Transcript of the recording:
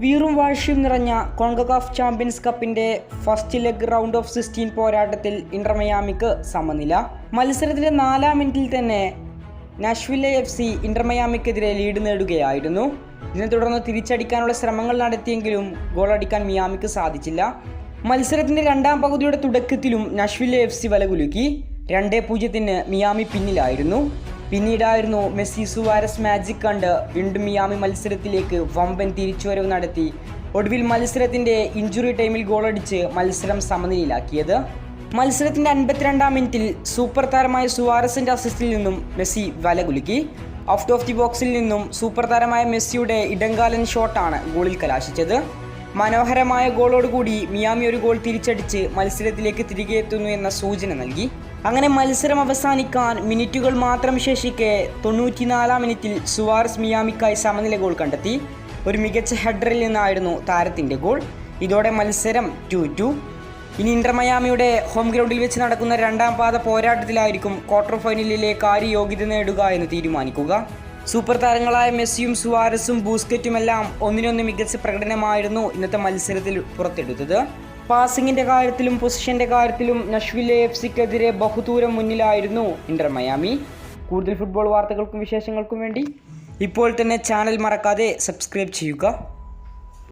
വീറും വാഴ്ചയും നിറഞ്ഞ CONCACAF champions കപ്പിന്റെ first leg round of sixteen പോരാട്ടത്തിൽ ഇന്റർമയാമിക്ക് സമനില. മത്സരത്തിന്റെ നാലാം മിനിറ്റിൽ തന്നെ നാഷ്വില്ലെ എഫ് സി ഇന്റർമയാമിക്കെതിരെ ലീഡ് നേടുകയായിരുന്നു. ഇതിനെ തുടർന്ന് തിരിച്ചടിക്കാനുള്ള ശ്രമങ്ങൾ നടത്തിയെങ്കിലും ഗോളടിക്കാൻ മിയാമിക്ക് സാധിച്ചില്ല. മത്സരത്തിന്റെ രണ്ടാം പകുതിയുടെ തുടക്കത്തിലും നഷ്വില്ലെ എഫ് സി വലകുലുക്കി. രണ്ടേ പൂജ്യത്തിന് മിയാമി പിന്നിലായിരുന്നു. പിന്നീടായിരുന്നു മെസ്സി സുവാരസ് മാജിക് കണ്ട് വീണ്ടും മിയാമി മത്സരത്തിലേക്ക് വമ്പൻ തിരിച്ചുവരവ് നടത്തി. ഒടുവിൽ മത്സരത്തിന്റെ ഇഞ്ചുറി ടൈമിൽ ഗോളടിച്ച് മത്സരം സമനിലയിലാക്കിയത്. മത്സരത്തിന്റെ അൻപത്തിരണ്ടാം മിനിറ്റിൽ സൂപ്പർ താരമായ സുവാരസിന്റെ അസിസ്റ്റിൽ നിന്നും മെസ്സി വലകുലുക്കി ഔട്ട് ഓഫ് ദി ബോക്സിൽ നിന്നും സൂപ്പർ താരമായ മെസ്സിയുടെ ഇടങ്കാലൻ ഷോട്ടാണ് ഗോളിൽ കലാശിച്ചത്. മനോഹരമായ ഗോളോടുകൂടി മിയാമി ഒരു ഗോൾ തിരിച്ചടിച്ച് മത്സരത്തിലേക്ക് തിരികെ എത്തുന്നു എന്ന സൂചന നൽകി. അങ്ങനെ മത്സരം അവസാനിക്കാൻ മിനിറ്റുകൾ മാത്രം ശേഷിക്കെ തൊണ്ണൂറ്റിനാലാം മിനിറ്റിൽ സുവാർസ് മിയാമിക്കായി സമനില ഗോൾ കണ്ടെത്തി. ഒരു മികച്ച ഹെഡറിൽ നിന്നായിരുന്നു താരത്തിന്റെ ഗോൾ. ഇതോടെ മത്സരം ടു ടു. ഇനി ഇന്റർ മയാമിയുടെ ഹോം ഗ്രൗണ്ടിൽ വെച്ച് നടക്കുന്ന രണ്ടാം പാത പോരാട്ടത്തിലായിരിക്കും ക്വാർട്ടർ ഫൈനലിലെ കാര്യ യോഗ്യത നേടുക എന്ന് തീരുമാനിക്കുക. സൂപ്പർ താരങ്ങളായ മെസ്സിയും സുവാരസും ബൂസ്കറ്റുമെല്ലാം ഒന്നിനൊന്ന് മികച്ച പ്രകടനമായിരുന്നു ഇന്നത്തെ മത്സരത്തിൽ പുറത്തെടുത്തത്. പാസിങ്ങിന്റെ കാര്യത്തിലും പൊസിഷന്റെ കാര്യത്തിലും നഷ്വിലെ എഫ് സിക്കെതിരെ ബഹുദൂരം മുന്നിലായിരുന്നു ഇന്റർ മയാമി കൂടുതൽ ഫുട്ബോൾ വാർത്തകൾക്കും വിശേഷങ്ങൾക്കും വേണ്ടി ഇപ്പോൾ തന്നെ ചാനൽ മറക്കാതെ സബ്സ്ക്രൈബ് ചെയ്യുക.